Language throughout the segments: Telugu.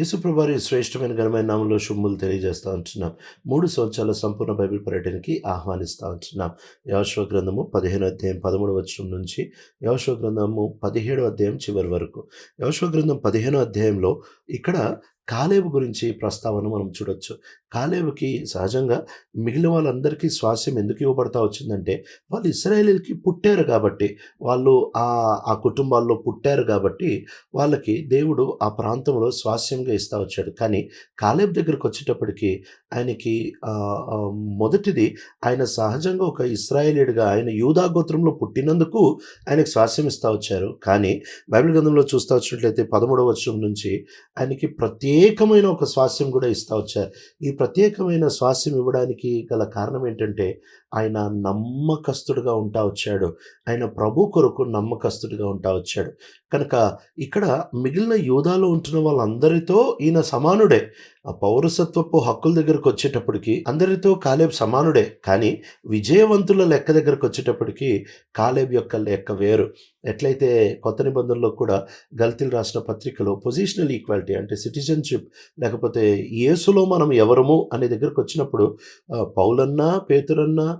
యేసుప్రభారి శ్రేష్టమైన ఘనమైన నామంలో శుభములు తెలియజేస్తూ ఉంటున్నాం మూడు సంవత్సరాల సంపూర్ణ బైబిల్ పర్యటనకి ఆహ్వానిస్తూ ఉంటున్నాం యవశ్వ గ్రంథము పదిహేను అధ్యాయం పదమూడు వచనం నుంచి యవశ్వ గ్రంథము పదిహేడు అధ్యాయం చివరి వరకు. యవశ్వ గ్రంథం పదిహేను అధ్యాయంలో ఇక్కడ కాలేబు గురించి ప్రస్తావన మనం చూడొచ్చు. కాలేబుకి సహజంగా మిగిలిన వాళ్ళందరికీ స్వాస్యం ఎందుకు ఇవ్వబడతా వచ్చిందంటే వాళ్ళు ఇస్రాయేలీలకి పుట్టారు కాబట్టి వాళ్ళు ఆ ఆ కుటుంబాల్లో పుట్టారు కాబట్టి వాళ్ళకి దేవుడు ఆ ప్రాంతంలో స్వాస్యంగా ఇస్తా వచ్చాడు. కానీ కాలేబ్ దగ్గరకు వచ్చేటప్పటికి ఆయనకి మొదటిది ఆయన సహజంగా ఒక ఇస్రాయేలీయుడిగా ఆయన యూదా గోత్రంలో పుట్టినందుకు ఆయనకు స్వాస్యం ఇస్తా వచ్చారు. కానీ బైబిల్ గ్రంథంలో చూస్తూ వచ్చినట్లయితే పదమూడవ వచనం నుంచి ఆయనకి ప్రత్యేక ప్రత్యేకమైన ఒక స్వాస్యం కూడా ఇస్తా వచ్చారు. ఈ ప్రత్యేకమైన స్వాస్యం ఇవ్వడానికి గల కారణం ఏంటంటే ఆయన నమ్మకస్తుడిగా ఉంటా వచ్చాడు. ఆయన ప్రభు కొరకు నమ్మకస్తుడిగా ఉంటా వచ్చాడు. కనుక ఇక్కడ మిగిలిన యూదాలో ఉంటున్న వాళ్ళందరితో ఈయన సమానుడే. ఆ పౌరసత్వపు హక్కుల దగ్గరకు వచ్చేటప్పటికి అందరితో కాలేబ్ సమానుడే. కానీ విజయవంతుల లెక్క దగ్గరకు వచ్చేటప్పటికి కాలేబ్ యొక్క లెక్క వేరు. ఎట్లయితే కొత్త నిబంధనలో కూడా గల్తీలు రాసిన పత్రికలో పొజిషనల్ ఈక్వాలిటీ అంటే సిటిజన్షిప్ లేకపోతే యేసులో మనం ఎవరము అనే దగ్గరకు వచ్చినప్పుడు పౌలన్నా పేతురన్నా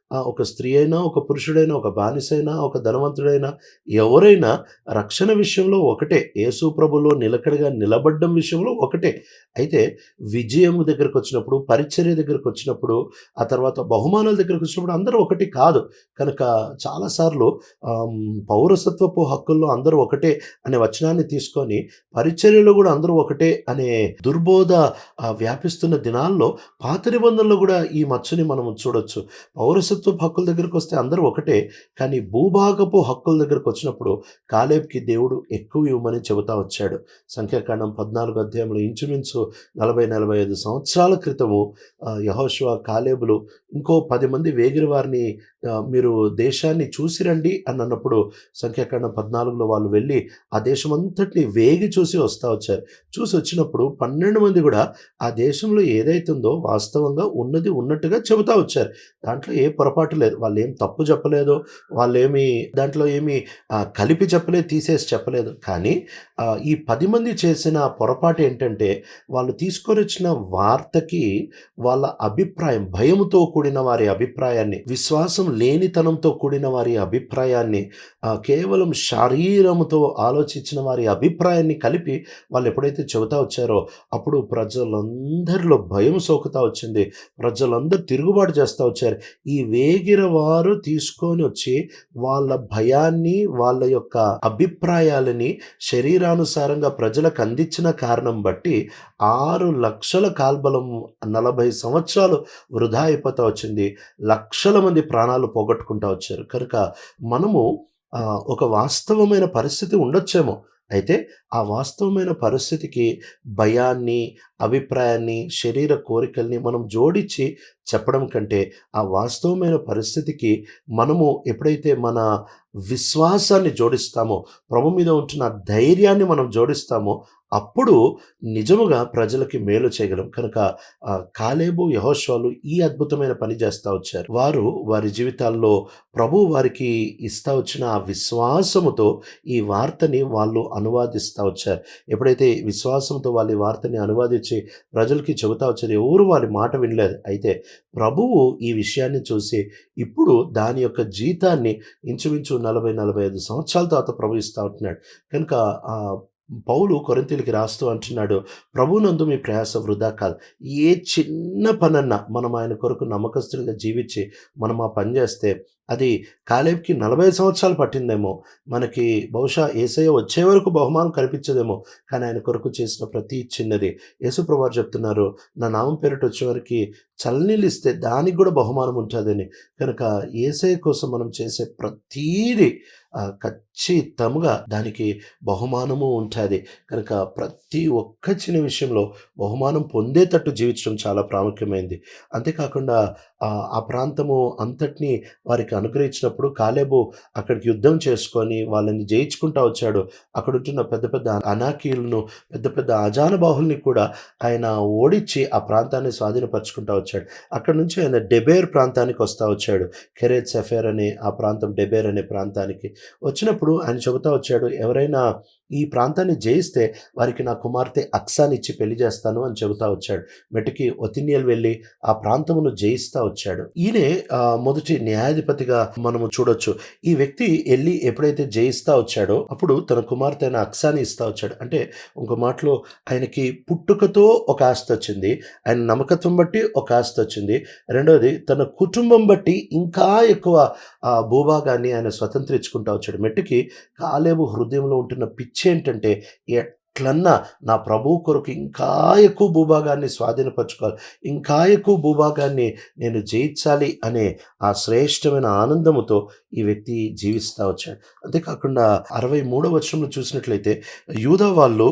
ఒక స్త్రీ అయినా ఒక పురుషుడైనా ఒక బానిసైనా ఒక ధనవంతుడైనా ఎవరైనా రక్షణ విషయంలో ఒకటే. యేసు ప్రభులో నిలకడగా నిలబడ్డం విషయంలో ఒకటే. అయితే విజయం దగ్గరకు వచ్చినప్పుడు పరిచర్య దగ్గరకు వచ్చినప్పుడు ఆ తర్వాత బహుమానాల దగ్గరకు వచ్చినప్పుడు అందరూ ఒకటి కాదు. కనుక చాలాసార్లు పౌరసత్వపు హక్కుల్లో అందరూ ఒకటే అనే వచనాన్ని తీసుకొని పరిచర్యలో కూడా అందరూ ఒకటే అనే దుర్బోధ వ్యాపిస్తున్న దినాల్లో పాత నిబంధనలో కూడా ఈ మచ్చని మనం చూడొచ్చు. పౌరసత్వ హక్కుల దగ్గరకు వస్తే అందరూ ఒకటే కానీ భూభాగపు హక్కుల దగ్గరకు వచ్చినప్పుడు కాలేబ్కి దేవుడు ఎక్కువ ఇవ్వమని చెబుతా వచ్చాడు. సంఖ్యాకాండం పద్నాలుగు అధ్యాయంలో ఇంచుమించు నలభై నలభై ఐదు సంవత్సరాల క్రితము యహోశివ కాలేబులు ఇంకో పది మంది వేగిరి వారిని మీరు దేశాన్ని చూసి రండి అని అన్నప్పుడు సంఖ్యాకాండం పద్నాలుగులో వాళ్ళు వెళ్ళి ఆ దేశం అంతటిని వేగి చూసి వస్తూ వచ్చారు. చూసి వచ్చినప్పుడు పన్నెండు మంది కూడా ఆ దేశంలో ఏదైతుందో వాస్తవంగా ఉన్నది ఉన్నట్టుగా చెబుతా వచ్చారు. దాంట్లో ఏ పొరపాటు లేదు. వాళ్ళు ఏం తప్పు చెప్పలేదు. వాళ్ళు దాంట్లో ఏమి కలిపి చెప్పలేదు తీసేసి చెప్పలేదు. కానీ ఈ పది మంది చేసిన పొరపాటు ఏంటంటే వాళ్ళు తీసుకొని వచ్చిన వార్తకి వాళ్ళ అభిప్రాయం భయంతో కూడిన వారి అభిప్రాయాన్ని విశ్వాసం లేనితనంతో కూడిన వారి అభిప్రాయాన్ని కేవలం శరీరంతో ఆలోచించిన వారి అభిప్రాయాన్ని కలిపి వాళ్ళు ఎప్పుడైతే చెబుతా వచ్చారో అప్పుడు ప్రజలందరిలో భయం సోకుతా వచ్చింది. ప్రజలందరూ తిరుగుబాటు చేస్తూ వచ్చారు. ఈ వేగిర వారు తీసుకొని వచ్చి వాళ్ళ భయాన్ని వాళ్ళ యొక్క అభిప్రాయాలని శరీరానుసారంగా ప్రజలకు అందించిన కారణం బట్టి ఆరు లక్షల కాల్బలం నలభై సంవత్సరాలు వృధా అయిపోతా వచ్చింది. లక్షల మంది ప్రాణాలు పోగొట్టుకుంటా వచ్చారు. కనుక మనము ఒక వాస్తవమైన పరిస్థితి ఉండొచ్చేమో. అయితే ఆ వాస్తవమైన పరిస్థితికి భయాన్ని అభిప్రాయాన్ని శరీర కోరికల్ని మనం జోడించి చెప్పడం కంటే ఆ వాస్తవమైన పరిస్థితికి మనము ఎప్పుడైతే మన విశ్వాసాన్ని జోడిస్తామో ప్రభు మీద ఉంటున్న ధైర్యాన్ని మనం జోడిస్తామో అప్పుడు నిజముగా ప్రజలకి మేలు చేయగలం. కనుక కాలేబు యహోశ్వాలు ఈ అద్భుతమైన పని చేస్తూ వచ్చారు. వారు వారి జీవితాల్లో ప్రభు వారికి ఇస్తా వచ్చిన ఆ విశ్వాసముతో ఈ వార్తని వాళ్ళు అనువాదిస్తూ వచ్చారు. ఎప్పుడైతే విశ్వాసంతో వాళ్ళు ఈ వార్తని అనువాదించి ప్రజలకి చెబుతా వచ్చారు ఎవరు వారి మాట వినలేదు. అయితే ప్రభువు ఈ విషయాన్ని చూసి ఇప్పుడు దాని యొక్క జీతాన్ని ఇంచుమించు నలభై నలభై ఐదు సంవత్సరాల తర్వాత ప్రభు ఇస్తూ ఉంటున్నాడు. కనుక పౌలు కొరింతీలకి రాస్తూ అంటున్నాడు ప్రభునందు మీ ప్రయాస వృధా కాదు. ఏ చిన్న పనన్నా మనం ఆయన కొరకు నమ్మకస్తులుగా జీవించి మనం ఆ పని చేస్తే అది కాలేబ్కి నలభై సంవత్సరాలు పట్టిందేమో. మనకి బహుశా ఏసయ్య వచ్చే వరకు బహుమానం కనిపించదేమో కానీ ఆయన కొరకు చేసిన ప్రతి చిన్నది. యేసుప్రభారు చెప్తున్నారు నా నామం పేరిట వచ్చేవారికి చల్లనీళ్ళు ఇస్తే దానికి కూడా బహుమానం ఉంటుందని. కనుక ఏసయ్య కోసం మనం చేసే ప్రతీది ఖచ్చితంగా దానికి బహుమానము ఉంటుంది కనుక ప్రతి ఒక్క చిన్న విషయంలో బహుమానం పొందేటట్టు జీవించడం చాలా ప్రాముఖ్యమైంది అంతేకాకుండా ఆ ప్రాంతము అంతటిని వారికి అనుగ్రహించినప్పుడు కాలేబు అక్కడికి యుద్ధం చేసుకొని వాళ్ళని జయించుకుంటా వచ్చాడు. అక్కడుంటున్న పెద్ద పెద్ద అనాకీయులను, పెద్ద పెద్ద అజానుబాహుల్ని కూడా ఆయన ఓడించి ఆ ప్రాంతాన్ని స్వాధీనపరుచుకుంటా వచ్చాడు. అక్కడ నుంచి ఆయన డెబేర్ ప్రాంతానికి వస్తా వచ్చాడు. కెరేజ్ సెఫేర్ అనే ఆ ప్రాంతం డెబేర్ అనే ప్రాంతానికి. వచ్చినప్పుడు ఆయన చెబుతా వచ్చాడు, ఎవరైనా ఈ ప్రాంతాన్ని జయిస్తే వారికి నా కుమార్తె అక్సానిచ్చి పెళ్ళి చేస్తాను అని చెబుతా వచ్చాడు. మెటికి ఒతినియల్ వెళ్ళి ఆ ప్రాంతమును జయిస్తా వచ్చాడు. ఈయనే మొదటి న్యాయాధిపతిగా మనము చూడొచ్చు. ఈ వ్యక్తి వెళ్ళి ఎప్పుడైతే జయిస్తా వచ్చాడో అప్పుడు తన కుమార్తె అయిన అక్సాని ఇస్తా వచ్చాడు. అంటే ఇంకో మాటలో ఆయనకి పుట్టుకతో ఒక ఆస్తి వచ్చింది ఆయన నమ్మకత్వం బట్టి ఒక ఆస్తి వచ్చింది రెండవది తన కుటుంబం బట్టి ఇంకా ఎక్కువ భూభాగాన్ని ఆయన స్వతంత్రించుకుంటా వచ్చాడు. మెట్టుకి కాలేబు హృదయంలో ఉంటున్న పిచ్చి పిచ్చేంటంటే ఎట్లన్నా నా ప్రభువు కొరకు ఇంకా ఎక్కువ భూభాగాన్ని స్వాధీనపరచుకోవాలి. ఇంకా ఎక్కువ భూభాగాన్ని నేను జయించాలి అనే ఆ శ్రేష్టమైన ఆనందముతో ఈ వ్యక్తి జీవిస్తా వచ్చాడు. అంతేకాకుండా 63 వచనంలో చూసినట్లయితే యూదా వాళ్ళు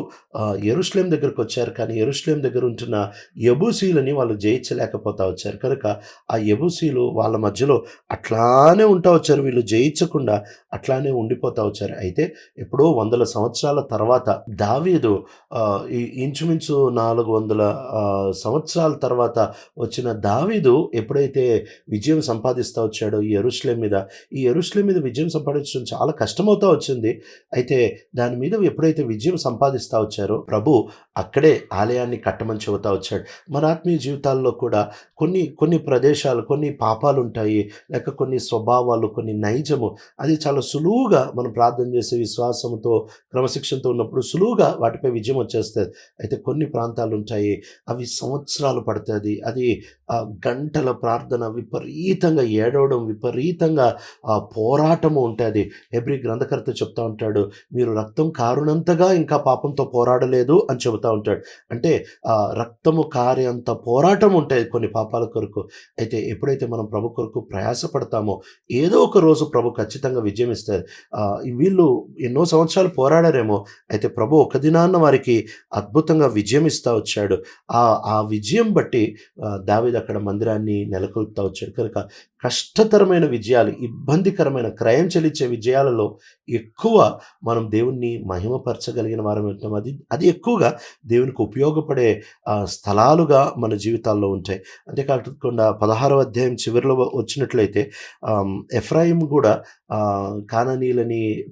ఎరుస్లేం దగ్గరకు వచ్చారు కానీ ఎరుస్లేం దగ్గర ఉంటున్న యెబూసీయులని వాళ్ళు జయించలేకపోతా వచ్చారు. కనుక ఆ యెబూసీయులు వాళ్ళ మధ్యలో అట్లానే ఉంటా వచ్చారు. వీళ్ళు జయించకుండా అట్లానే ఉండిపోతా వచ్చారు. అయితే ఎప్పుడో వందల సంవత్సరాల తర్వాత దావి దావీదు ఈ ఇంచుమించు నాలుగు వందల సంవత్సరాల తర్వాత వచ్చిన దావీదు ఎప్పుడైతే విజయం సంపాదిస్తూ వచ్చాడో ఈ ఎరుస్లేం మీద, ఈ ఎరుస్లేం మీద విజయం సంపాదించడం చాలా కష్టమవుతా వచ్చింది. అయితే దాని మీద ఎప్పుడైతే విజయం సంపాదిస్తా వచ్చారో ప్రభు అక్కడే ఆలయాన్ని కట్టమని చెబుతా వచ్చాడు. మన ఆత్మీయ జీవితాల్లో కూడా కొన్ని కొన్ని ప్రదేశాలు, కొన్ని పాపాలు ఉంటాయి లేక కొన్ని స్వభావాలు, కొన్ని నైజము అది చాలా సులువుగా మనం ప్రార్థన చేసే విశ్వాసంతో, క్రమశిక్షణతో ఉన్నప్పుడు సులువుగా వాటిపై విజయం వచ్చేస్తుంది అయితే కొన్ని ప్రాంతాలుంటాయి. అవి సంవత్సరాలు పడుతుంది అది గంటల ప్రార్థన, విపరీతంగా ఏడవడం, విపరీతంగా పోరాటము ఉంటుంది హెబ్రీ గ్రంథకర్త చెప్తా ఉంటాడు. మీరు రక్తం కారునంతగా ఇంకా పాపంతో పోరాడలేదు అని చెబుతా ఉంటాడు. అంటే ఆహ్, రక్తము కారేంత పోరాటం ఉంటుంది కొన్ని పాపాల కొరకు. అయితే ఎప్పుడైతే మనం ప్రభు కొరకు ప్రయాసపడతామో ఏదో ఒక రోజు ప్రభు ఖచ్చితంగా విజయం ఇస్తారు వీళ్ళు ఎన్నో సంవత్సరాలు పోరాడారేమో. అయితే ప్రభు ఒక దినాన వారికి అద్భుతంగా విజయం ఇస్తా వచ్చాడు. ఆ ఆ విజయం బట్టి దావిద అక్కడ మందిరాన్ని నెలకొల్పుతా వచ్చాడు. కనుక కష్టతరమైన విజయాలు, ఇబ్బందికరమైన క్రయం చెల్లించే విజయాలలో ఎక్కువ మనం దేవుణ్ణి మహిమపరచగలిగిన వారం ఉంటాం. అది అది ఎక్కువగా దేవునికి ఉపయోగపడే స్థలాలుగా మన జీవితాల్లో ఉంటాయి. అంతేకాకుండా 16వ అధ్యాయం చివరిలో వచ్చినట్లయితే ఎఫ్రాయిం కూడా ఆహ్,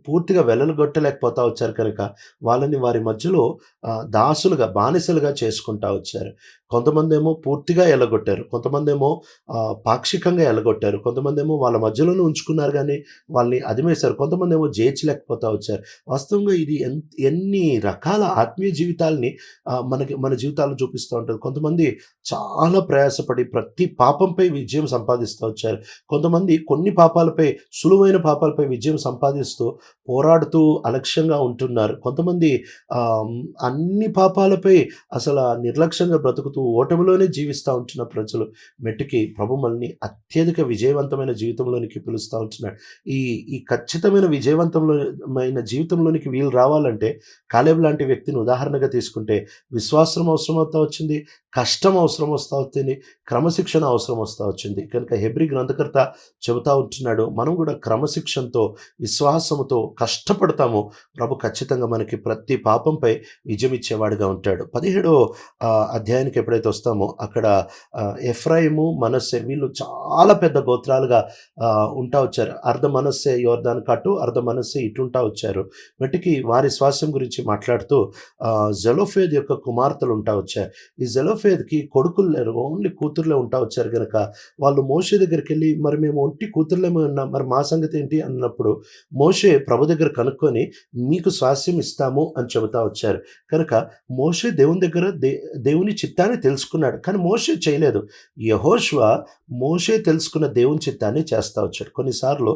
పూర్తిగా వెల్లలుగొట్టలేకపోతా వచ్చారు కనుక వాళ్ళని వారి మధ్యలో దాసులుగా, బానిసలుగా చేసుకుంటా వచ్చారు. కొంతమందేమో పూర్తిగా ఎల్లగొట్టారు. కొంతమందేమో ఏమో పాక్షికంగా ఎల్లగొట్టారు. కొంతమందేమో వాళ్ళ మధ్యలోనే ఉంచుకున్నారు కానీ వాళ్ళని అదిమేశారు. కొంతమంది ఏమో జయించలేకపోతా వచ్చారు. వాస్తవంగా ఇది ఎన్ ఎన్ని రకాల ఆత్మీయ జీవితాల్ని మనకి మన జీవితాలను చూపిస్తూ ఉంటుంది కొంతమంది చాలా ప్రయాసపడి ప్రతి పాపంపై విజయం సంపాదిస్తా వచ్చారు. కొంతమంది కొన్ని పాపాలపై సులువైన పాపాలపై విజయం సంపాదిస్తూ పోరాడుతూ అలక్ష్యంగా ఉంటున్నారు. కొంతమంది అన్ని పాపాలపై అసలు నిర్లక్ష్యంగా బ్రతుకుతూ ఓటమిలోనే జీవిస్తా ఉంటున్న ప్రజలు మెట్టుకి ప్రభు మనల్ని అత్యధిక విజయవంతమైన జీవితంలోనికి పిలుస్తా ఉంటున్నాడు. ఈ ఈ ఖచ్చితమైన విజయవంతమైన జీవితంలోనికి వీళ్ళు రావాలంటే కాలేబ్ లాంటి వ్యక్తిని ఉదాహరణగా తీసుకుంటే విశ్వాసం అవసరం అవుతా వచ్చింది. కష్టం అవసరం వస్తూ వచ్చింది. క్రమశిక్షణ అవసరం వస్తూ వచ్చింది. కనుక హెబ్రి గ్రంథకర్త చెబుతా ఉంటున్నాడు. మనం కూడా క్రమశిక్షణతో, విశ్వాసముతో కష్టపడతాము. ప్రభు ఖచ్చితంగా మనకి ప్రతి పాపంపై విజయం ఇచ్చేవాడుగా ఉంటాడు. పదిహేడో అధ్యాయానికి ఎప్పుడైతే వస్తామో అక్కడ ఎఫ్రాయిము, మనస్సే వీళ్ళు చాలా పెద్ద గోత్రాలుగా ఉంటా వచ్చారు. అర్ధ మనస్సే యోర్ధాన్ కట్టు అర్ధ మనస్సే ఇటుంటా వచ్చారు. మట్టికి వారి శ్వాసం గురించి మాట్లాడుతూ జెలోఫేద్ యొక్క కుమార్తెలు ఉంటా వచ్చారు. ఈ జెలోఫేద్‌కి కొడుకులు లేరు. ఓన్లీ కూతుర్లే ఉంటా వచ్చారు కనుక వాళ్ళు మోషే దగ్గరికెళ్ళి మరి మేము ఒంటి కూతుర్లేమే ఉన్నాం. మరి మా సంగతి ఏంటి అన్నప్పుడు మోషే ప్రభు దగ్గర కనుక్కొని మీకు స్వాస్యం ఇస్తాము అని చెబుతా వచ్చారు. కనుక మోషే దేవుని దగ్గర దే దేవుని చిత్తాన్ని తెలుసుకున్నాడు. కానీ మోషే చేయలేదు. యెహోషువ మోషే తెలుసుకున్న దేవుని చిత్తాన్ని చేస్తా వచ్చాడు. కొన్నిసార్లు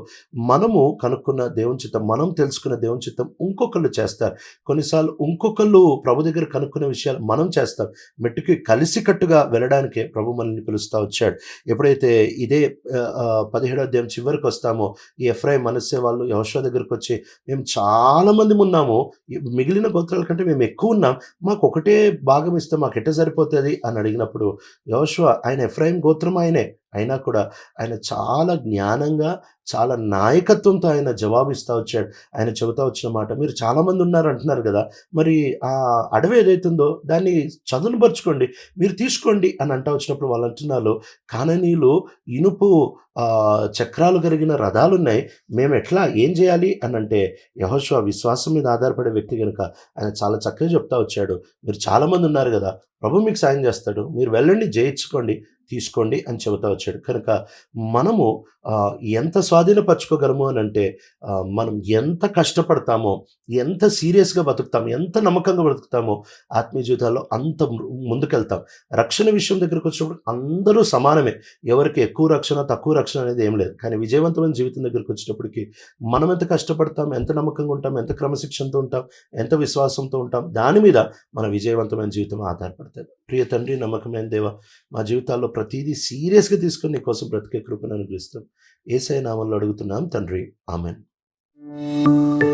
మనము కనుక్కున్న దేవుని చిత్తం, మనం తెలుసుకున్న దేవుని చిత్తం ఇంకొకళ్ళు చేస్తారు. కొన్నిసార్లు ఇంకొకళ్ళు ప్రభు దగ్గర కనుక్కునే విషయాలు మనం చేస్తాం. మెట్టుకి కలిసికట్టుగా వెళ్ళడానికే ప్రభు మనల్ని పిలుస్తా వచ్చాడు. ఎప్పుడైతే ఇదే పదిహేడో అధ్యాయం చివరికి వస్తామో ఈ ఎఫ్రై మనస్సే వాళ్ళు యెహోషువ దగ్గరకొచ్చి మేము చాలా ఉన్నాము మిగిలిన గోత్రాల కంటే మేము ఎక్కువ ఉన్నాం మాకు ఒకటే భాగం ఇస్తే మాకు ఎట్ట సరిపోతుంది అని అడిగినప్పుడు యెహోషువ ఆయన ఎఫ్రాయిం గోత్రం ఆయనే. అయినా కూడా ఆయన చాలా జ్ఞానంగా, చాలా నాయకత్వంతో ఆయన జవాబిస్తా వచ్చాడు. ఆయన చెబుతా వచ్చిన మాట మీరు చాలామంది ఉన్నారు అంటున్నారు కదా మరి ఆ అడవి ఏదైతుందో దాన్ని చదునుపరుచుకోండి. మీరు తీసుకోండి అని అంటా వచ్చినప్పుడు వాళ్ళు అంటున్నారు, కాననీలు ఇనుపు చక్రాలు కలిగిన రథాలున్నాయి. ఎట్లా ఏం జేయాలి అనంటే యహోశ్వ విశ్వాసం మీద ఆధారపడే వ్యక్తి కనుక ఆయన చాలా చక్కగా చెప్తా వచ్చాడు. మీరు చాలామంది ఉన్నారు కదా ప్రభు మీకు సాయం చేస్తాడు మీరు వెళ్ళండి జయించుకోండి, తీసుకోండి అని చెబుతా వచ్చాడు. కనుక మనము ఎంత స్వాధీనపరచుకోగలము అని అంటే మనం ఎంత కష్టపడతామో, ఎంత సీరియస్‌గా బతుకుతామో, ఎంత నమ్మకంగా బతుకుతామో ఆత్మీయ జీవితాల్లో అంత ము ముందుకెళ్తాం. రక్షణ విషయం దగ్గరకు వచ్చినప్పుడు అందరూ సమానమే. ఎవరికి ఎక్కువ రక్షణ, తక్కువ రక్షణ అనేది ఏం లేదు. కానీ విజయవంతమైన జీవితం దగ్గరకొచ్చేటప్పటికి మనం ఎంత కష్టపడతాం, ఎంత నమ్మకంగా ఉంటాం, ఎంత క్రమశిక్షణతో ఉంటాం, ఎంత విశ్వాసంతో ఉంటాం, దాని మీద మన విజయవంతమైన జీవితం ఆధారపడతాయి ప్రియ తండ్రి, నమ్మకమైన దేవ మా జీవితాల్లో ప్రతిదీ సీరియస్‌గా తీసుకొని నీ కోసం బ్రతికే కృపను అనుగ్రహిస్తాం. యేసయ్య నామంలో అడుగుతున్నాం తండ్రి. ఆమేన్.